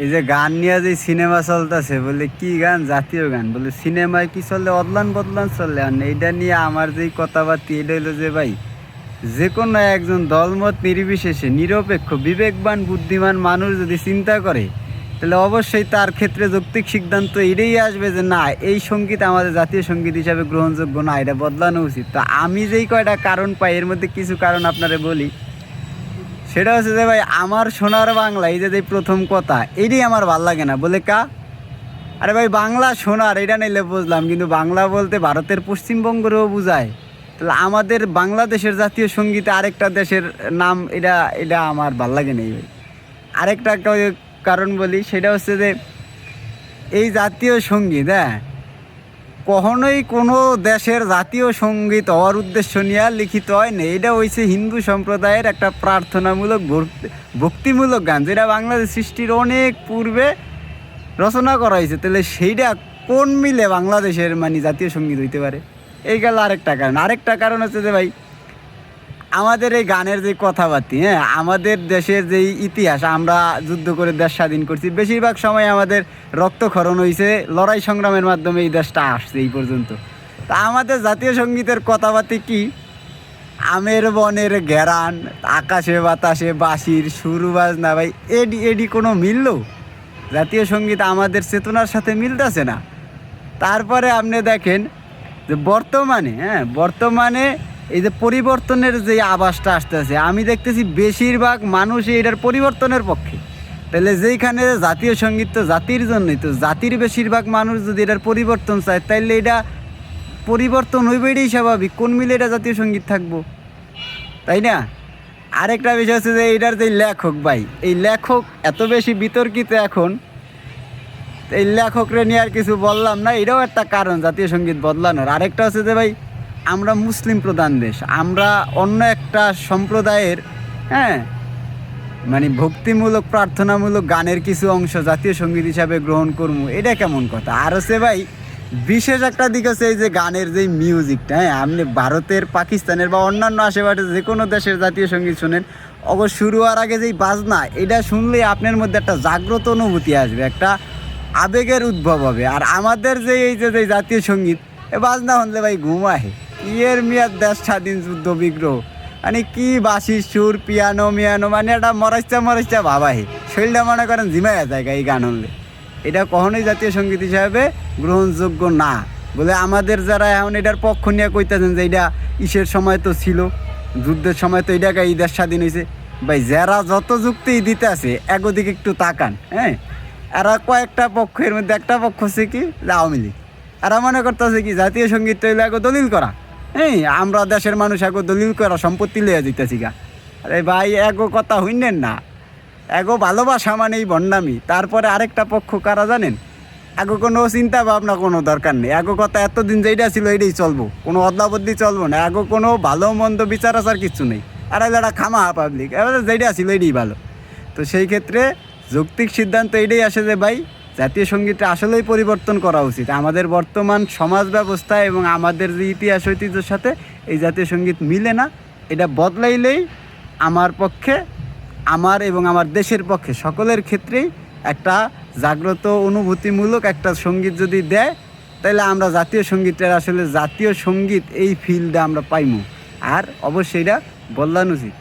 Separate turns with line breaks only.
এই যে গান নিয়ে যে সিনেমা চলতেছে, বলে কি গান? জাতীয় গান। বলে সিনেমায় কি চললে অদলান বদলান চললে আর এইটা নিয়ে আমার যেই কথাবার্তা এটা হইল যে ভাই যে কোনো একজন দলমত নির্বিশেষে, নিরপেক্ষ, বিবেকবান, বুদ্ধিমান মানুষ যদি চিন্তা করে, তাহলে অবশ্যই তার ক্ষেত্রে যৌক্তিক সিদ্ধান্ত এটাই আসবে যে না, এই সংগীত আমাদের জাতীয় সংগীত হিসাবে গ্রহণযোগ্য না, এটা বদলানো উচিত। তো আমি যেই কয়টা কারণ পাই, এর মধ্যে কিছু কারণ আপনারা বলি। সেটা হচ্ছে যে ভাই, আমার সোনার বাংলা, এই যে প্রথম কথা, এটাই আমার ভালো লাগে না। বলে কা? আরে ভাই, বাংলা সোনার, এটা নিলে বুঝলাম, কিন্তু বাংলা বলতে ভারতের পশ্চিমবঙ্গেরও বোঝায়। তাহলে আমাদের বাংলাদেশের জাতীয় সঙ্গীতে আরেকটা দেশের নাম, এটা এটা আমার ভালো লাগে না ভাই। আরেকটা কারণ বলি, সেটা হচ্ছে যে, এই জাতীয় সংগীত হ্যাঁ? কখনোই কোনো দেশের জাতীয় সংগীত হওয়ার উদ্দেশ্য নিয়ে লিখিত হয় না এটা হয়েছে হিন্দু সম্প্রদায়ের একটা প্রার্থনামূলক ভক্তি- ভক্তিমূলক গান, যেটা বাংলাদেশ সৃষ্টির অনেক পূর্বে রচনা করা হয়েছে। তাহলে সেইটা কোন মিলে বাংলাদেশের মানে জাতীয় সংগীত হইতে পারে? এই গেল আরেকটা কারণ। আরেকটা কারণ হচ্ছে যে ভাই আমাদের এই গানের যে কথাবার্তি হ্যাঁ আমাদের দেশের যে ইতিহাস, আমরা যুদ্ধ করে দেশ স্বাধীন করছি, বেশিরভাগ সময় আমাদের রক্তক্ষরণ হয়েছে লড়াই সংগ্রামের মাধ্যমে এই দেশটা আসছে এই পর্যন্ত। তা আমাদের জাতীয় সঙ্গীতের কথাবার্তি কি? আমের বনের ঘেরান, আকাশে বাতাসে বাঁশির সুর বাজনা, ভাই, এডি এডি কোনো মিলল? জাতীয় সংগীত আমাদের চেতনার সাথে মিলতেছে না। তারপরে আপনি দেখেন যে বর্তমানে হ্যাঁ বর্তমানে এই যে পরিবর্তনের যে আভাসটা আসতেছে, আমি দেখতেছি বেশিরভাগ মানুষই এটার পরিবর্তনের পক্ষে। তাহলে যেইখানে জাতীয় সংগীত তো জাতির জন্যই, তো জাতির বেশিরভাগ মানুষ যদি এটার পরিবর্তন চায়, তাইলে এটা পরিবর্তন হইবে এটাই স্বাভাবিক। কোন মিলে এটা জাতীয় সংগীত থাকব? তাই না? আরেকটা বিষয় হচ্ছে যে এটার যে লেখক ভাই, এই লেখক এত বেশি বিতর্কিত এখন, এই লেখকরে নিয়ে আর কিছু বললাম না, এটাও একটা কারণ জাতীয় সংগীত বদলানোর। আরেকটা হচ্ছে যে ভাই আমরা মুসলিম প্রধান দেশ। আমরা অন্য একটা সম্প্রদায়ের হ্যাঁ মানে ভক্তিমূলক, প্রার্থনামূলক গানের কিছু অংশ জাতীয় সংগীত হিসাবে গ্রহণ করব। এটা কেমন কথা? আর হচ্ছে ভাই, বিশেষ একটা দিক হচ্ছে এই যে গানের যে মিউজিকটা হ্যাঁ আপনি ভারতের, পাকিস্তানের বা অন্যান্য আশেপাশে যে কোনো দেশের জাতীয় সংগীত শোনেন, অবশ্য শুরু হওয়ার আগে যেই বাজনা, এটা শুনলেই আপনার মধ্যে একটা জাগ্রত অনুভূতি আসবে, একটা আবেগের উদ্ভব হবে। আর আমাদের যে এই যে যে জাতীয় সংগীত, এ বাজনা শুনলে ভাই ঘুম আহে ইয়ের মিয়ার দেশ স্বাধীন যুদ্ধ বিগ্রহ। মানে কি বাসি সুর, পিয়ানো, মিয়ানো মানে একটা মরাইচা মরাইচা ভাব আহে শরীরটা মনে করেন জিমাইয়া যায় এই গান শুনলে এটা কখনোই জাতীয় সংগীত হিসাবে গ্রহণযোগ্য না। বলে আমাদের যারা এখন এটার পক্ষ নিয়ে কইতেছেন যে এটা ইসের সময় তো ছিল, যুদ্ধের সময় তো এটাকে এই দেশ স্বাধীন হয়েছে ভাই, যারা যত যুক্তি দিতে আছে, একদিকে একটু তাকান হ্যাঁ? এরা কয়েকটা পক্ষের মধ্যে একটা পক্ষ হচ্ছে কি? আওয়ামী লীগ। এরা মনে করতেছে কি, জাতীয় সংগীত আগে দলিল করা। হ্যাঁ আমরা দেশের মানুষ আগে দলিল করা সম্পত্তি লইয়া দিতেছি গা। আরে ভাই, এগো কথা হইনেন না। এগো ভালোবাসা মানে এই ভণ্ডামি তারপরে আরেকটা পক্ষ কারা জানেন? এগো কোনো চিন্তা ভাবনা কোনো দরকার নেই। এগো কথা এতদিন যেইটা ছিল এইটাই চলবো। কোনো অদলাবদলি চলবো না। এগো কোনো ভালো মন্দ বিচার আচার কিচ্ছু নেই। আর এটা খামা পাবলিক এবার যেইটা ছিল এইটাই ভালো। তো সেই ক্ষেত্রে যৌক্তিক সিদ্ধান্ত এইটাই আসে যে ভাই জাতীয় সঙ্গীতটা আসলেই পরিবর্তন করা উচিত। আমাদের বর্তমান সমাজ ব্যবস্থা এবং আমাদের যে ইতিহাস, ঐতিহ্যের সাথে এই জাতীয় সংগীত মিলে না, এটা বদলাইলেই আমার পক্ষে, আমার এবং আমার দেশের পক্ষে, সকলের ক্ষেত্রেই একটা জাগ্রত, অনুভূতিমূলক একটা সংগীত যদি দেয় তাহলে আমরা জাতীয় সঙ্গীতের আসলে জাতীয় সংগীত এই ফিল্ডে আমরা পাইমু। আর অবশ্যই এটা বদলানো উচিত।